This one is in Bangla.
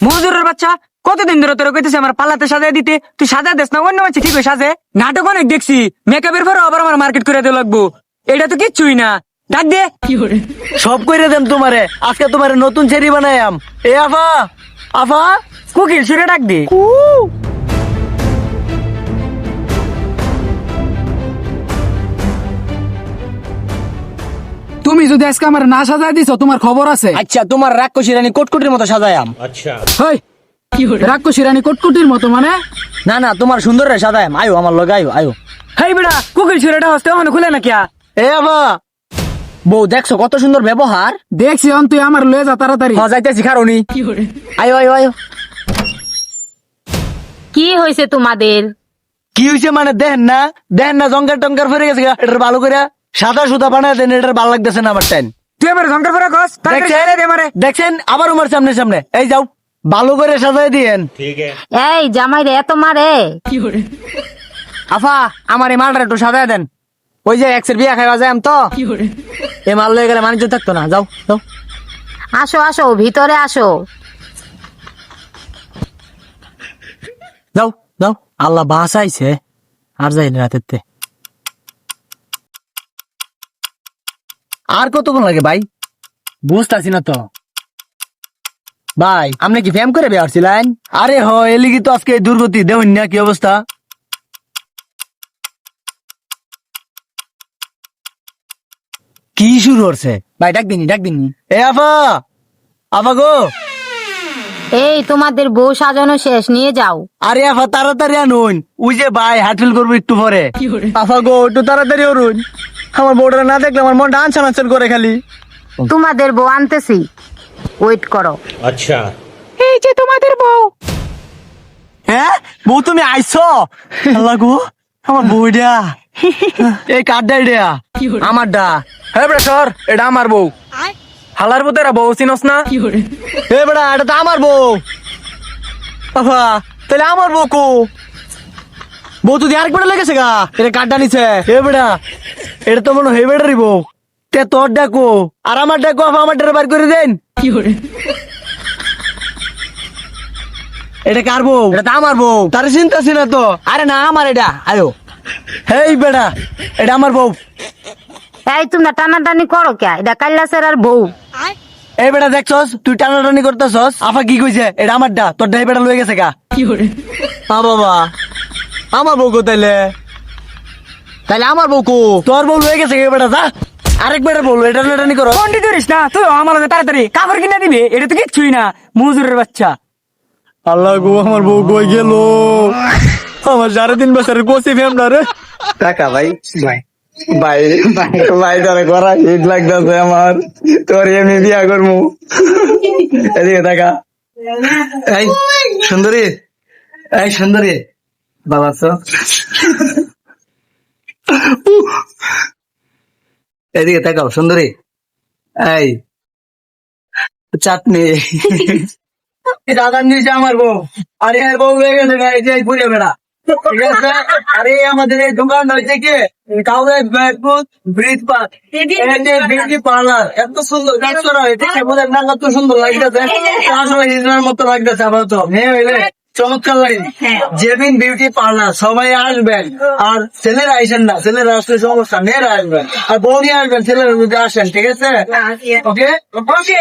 মজুরের বাচ্চা কতদিন ধরে তোর কইতেছে আমার পাল্লাতে সাজা দিতে? তুই সাজা দেস না অন্য বাচ্চা ঠিক হয়ে সাজে। নাটক অনেক দেখছি মেকআপের পরে আবার আমার মার্কেট করে দিয়ে লাগবো। এটা তো কিচ্ছুই না। ডাক দে। সব কইরে দেন তোমারে আজকে তোমারে নতুন চেরি বানাইয়াম এ আফা আফা কুকিল সুরে ডাক দে। যদি আজকে আমার না সাজায় দিছো তোমার খবর আছে? আচ্ছা তোমার রাক্ষসী রানী কোটকুটির মতো সাজায়াম হই রাক্ষসী রানী কটকুটির মতো মানে? না না তোমার সুন্দর রে সাজায়াম আয়ো আমার লগে আয়ো আয়ো। হেই বেড়া কুকিল সুরেটা হস্তে ওখানে খুলে না কিয়া? এ আফা বউ দেখছ কত সুন্দর ব্যবহার? দেখছি অন তুই আমার লয়ে যা তাড়াতাড়ি। হ্যাঁ যাইতেছি খারণি আয়ো আয়ো আয়ো। কি হয়েছে তোমাদের? কি হইছে মানে দেখেন না দেখেন না জঙ্গল টঙ্কার ফেরে গেছে গা। ভালো করে সাদা সুতা বানায় দেন এটার ভালো লাগতেছে না আমার টাইম তুই এবার ঝঙ্কার পরে কস দেখছেন? আবার আমার সামনে সামনে। এই যাও ভালো করে সাজাই দিয়েন। এই জামাই রে এত মারে। আফা আমার এই মালটা একটু সাজায় দেন। ওই যে এক্সের বিয়া খাইবা যাই তো। এই মাল লয়ে গেলে মানুষ থাকতো না। যাও যাও। আসো আসো ভিতরে আসো। যাও যাও। আল্লাহ বাসাইছে আর যাই না রাতের আর কতক্ষণ লাগে ভাই? বুঝতেছি না তো। ভাই আপনি কি ফ্যাম করে বেয়ার ছিলেন আরে হ এলিগি তো আজকে দুর্গতি দেখুন না কি অবস্থা। কি শুরু হচ্ছে ভাই ডাক দিনি ডাক দিনি এ আফা আফা গো। এই তোমাদের বউ সাজানো শেষ নিয়ে যাও। আরে আফা তাড়াতাড়ি আনুন। ওই যে ভাই হাটফিল করব একটু পরে। আফা গো একটু তাড়াতাড়ি অরুন আমার বউটা না দেখলে আমার মনটা আনসান আনসান করে খালি। তোমাদের বউ আনতেছি। ওয়েট করো। আচ্ছা। এই যে তোমাদের বউ। হ্যাঁ বউ তুমি আইছো? আল্লাহ গো আমার বউ বউটা। এই কাঠটা এটা আমার ডা। হে ব্রেসর এটা আমার বউ। হালার বউ তোরা বউ চিনস না? হে বড়া এটা তো আমার বউ। তাহলে আমার বউ কো? বউ তো আরেক বেড়া লেগেছে গা এটা নিছে। এ বেড়া এটা তো মনে হয় বেড়ারি বউ। তে তোর ডাকো আর আমার ডাকো আমার ডারে বার করে দেন। এটা কার বউ? এটা তো আমার বউ। তার চিন্তা ছিল তো। আরে না আমার এটা। আয়ো। হেই বেড়া এটা আমার বউ। এই তোমরা টানাটানি করো কে? এটা কাল্লাসের আর বউ। এই বেটা দেখছস? তুই টানাটানি করতেছস? আফা কি কইছে? এটা আমার ডা তোর ডাই বেটা লয়ে গেছে গা। আ বাবা। আমার বউ তাইলে তাইলে আমার বউ কো? তোর বউ হয়ে গেছে বেটা যা। আরেক বেটা বউ এটা টানাটানি করো। কন্টি করিস না তুই আমার লগে তাড়াতাড়ি কাপড় কিনে দিবি এটা তো কিচ্ছুই না মজুরের বাচ্চা। আল্লাহ গো আমার বউ কই গেল? আমার সাড়ে তিন বছরের কোসি ফেমনা রে। টাকা ভাই ভাই ভাই তোরে করা হিট লাগতেছে আমার। তোর এমনি বিয়া করমু এদিকে টাকা। এই সুন্দরী। এই সুন্দরী। বাবা তো এদিকে তাকাও সুন্দরী। এই চাটনি। দাদার নিচে আমার বউ। আরে এর বউ হয়ে গেছে এই যে ঘুরে বেড়া। ঠিক আছে? আরে আমাদের এই দোকান হয়েছে কি? কাউরে ব্যাগবুক ব্রিজ পার্ক বিউটি পার্লার এত সুন্দর কাজ করা হয় আছে কত সুন্দর লাগতেছে। আসলে হিজড়ার মতো লাগতেছে মেয়ে হইলে চমৎকার লাগে জেবিন বিউটি পার্লার সবাই আসবেন। আর ছেলেরা আইসেন না ছেলেরা আসলে সমস্যা মেয়েরা আসবেন। আর বৌদি আসবেন ছেলেরা যদি আসেন ঠিক আছে? ওকে ওকে